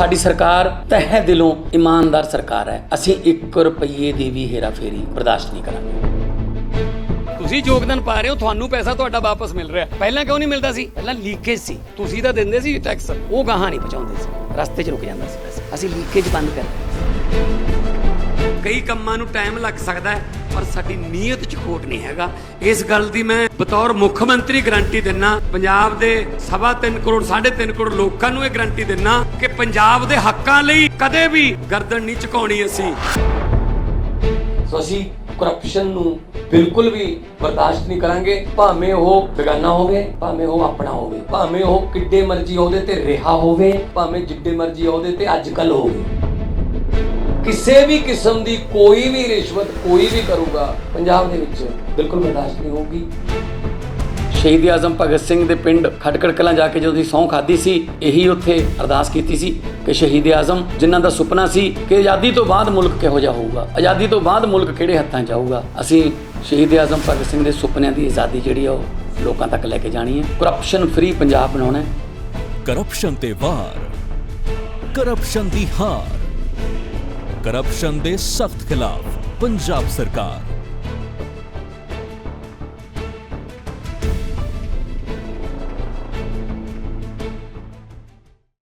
ਸਾਡੀ ਸਰਕਾਰ ਤਹਿ ਦਿਲੋਂ ਇਮਾਨਦਾਰ ਸਰਕਾਰ ਹੈ। ਅਸੀਂ 1 ਰੁਪਏ ਦੀ ਵੀ ਹੇਰਾਫੇਰੀ ਬਰਦਾਸ਼ਤ ਨਹੀਂ ਕਰਾਂਗੇ। ਤੁਸੀਂ ਯੋਗਦਾਨ ਪਾ ਰਹੇ ਹੋ, ਤੁਹਾਨੂੰ ਪੈਸਾ ਤੁਹਾਡਾ ਵਾਪਸ ਮਿਲ ਰਿਹਾ। ਪਹਿਲਾਂ ਕਿਉਂ ਨਹੀਂ ਮਿਲਦਾ ਸੀ? ਪਹਿਲਾਂ ਲੀਕੇਜ ਸੀ। ਤੁਸੀਂ ਤਾਂ ਦਿੰਦੇ ਸੀ ਟੈਕਸ ਉਹ ਗਾਹਾਂ ਨਹੀਂ ਪਹੁੰਚਾਉਂਦੇ ਸੀ। ਰਸਤੇ 'ਚ ਰੁਕ ਜਾਂਦਾ ਸੀ ਪੈਸਾ। ਅਸੀਂ ਲੀਕੇਜ ਬੰਦ ਕਰ ਕਈ ਕੰਮਾਂ ਨੂੰ ਟਾਈਮ ਲੱਗ ਸਕਦਾ ਹੈ, ਪਰ ਸਾਡੀ ਨੀਅਤ 'ਚ ਖੋਟ ਨਹੀਂ ਹੈਗਾ। ਇਸ ਗੱਲ ਦੀ ਮੈਂ ਬਤੌਰ ਮੁੱਖ ਮੰਤਰੀ ਗਾਰੰਟੀ ਦਿੰਨਾ। ਪੰਜਾਬ ਦੇ ਸਵਾ ਤਿੰਨ ਕਰੋੜ 3.5 ਕਰੋੜ ਲੋਕਾਂ ਨੂੰ ਇਹ ਗਾਰੰਟੀ ਦਿੰਨਾ ਕਿ ਪੰਜਾਬ ਦੇ ਹੱਕਾਂ ਲਈ ਕਦੇ ਵੀ ਗਰਦਨ ਨਹੀਂ ਝੁਕਾਉਣੀ ਅਸੀਂ। ਸੋ ਅਸੀਂ ਕਰਪਸ਼ਨ ਨੂੰ ਬਿਲਕੁਲ ਵੀ ਬਰਦਾਸ਼ਤ ਨਹੀਂ ਕਰਾਂਗੇ। ਭਾਵੇਂ ਉਹ ਬੇਗਾਨਾ ਹੋਵੇ, ਭਾਵੇਂ ਉਹ ਆਪਣਾ ਹੋਵੇ, ਭਾਵੇਂ ਉਹ ਕਿੱਡੇ ਮਰਜ਼ੀ ਉਹਦੇ ਤੇ ਰਿਹਾ ਹੋਵੇ, ਭਾਵੇਂ ਜਿੱਡੇ ਮਰਜ਼ੀ ਉਹਦੇ ਤੇ ਅੱਜ ਕੱਲ ਹੋਵੇ। ਕਿਸੇ ਵੀ ਕਿਸਮ ਦੀ ਕੋਈ ਵੀ ਰਿਸ਼ਵਤ ਕੋਈ ਵੀ ਕਰੂਗਾ, ਪੰਜਾਬ ਦੇ ਵਿੱਚ ਬਿਲਕੁਲ ਬਰਦਾਸ਼ਤ ਨਹੀਂ ਹੋਊਗੀ। ਸ਼ਹੀਦ ਆਜ਼ਮ ਭਗਤ ਸਿੰਘ ਦੇ ਪਿੰਡ ਖਟਕੜ ਕਲਾਂ ਜਾ ਕੇ ਜਦੋਂ ਦੀ ਸਹੁੰ ਖਾਦੀ ਸੀ, ਇਹੀ ਉੱਥੇ ਅਰਦਾਸ ਕੀਤੀ ਸੀ ਕਿ ਸ਼ਹੀਦ ਆਜ਼ਮ, ਜਿਨ੍ਹਾਂ ਦਾ ਸੁਪਨਾ ਸੀ ਕਿ ਆਜ਼ਾਦੀ ਤੋਂ ਬਾਅਦ ਮੁਲਕ ਕਿਹੋ ਜਿਹਾ ਹੋਊਗਾ, ਆਜ਼ਾਦੀ ਤੋਂ ਬਾਅਦ ਮੁਲਕ ਕਿਹੜੇ ਹੱਥਾਂ 'ਚ ਆਊਗਾ, ਅਸੀਂ ਸ਼ਹੀਦ ਆਜ਼ਮ ਭਗਤ ਸਿੰਘ ਦੇ ਸੁਪਨਿਆਂ ਦੀ ਆਜ਼ਾਦੀ ਜਿਹੜੀ ਆ ਉਹ ਲੋਕਾਂ ਤੱਕ ਲੈ ਕੇ ਜਾਣੀ ਹੈ। ਕਰਪਸ਼ਨ ਫ੍ਰੀ ਪੰਜਾਬ ਬਣਾਉਣਾ ਹੈ। ਕਰਪਸ਼ਨ ਤੇ ਵਾਰ ਕਰਪਸ਼ਨ ਦੀ ਹਾਰ। ਕਰਪਸ਼ਨ ਦੇ ਸਖਤ ਖਿਲਾਫ ਪੰਜਾਬ ਸਰਕਾਰ।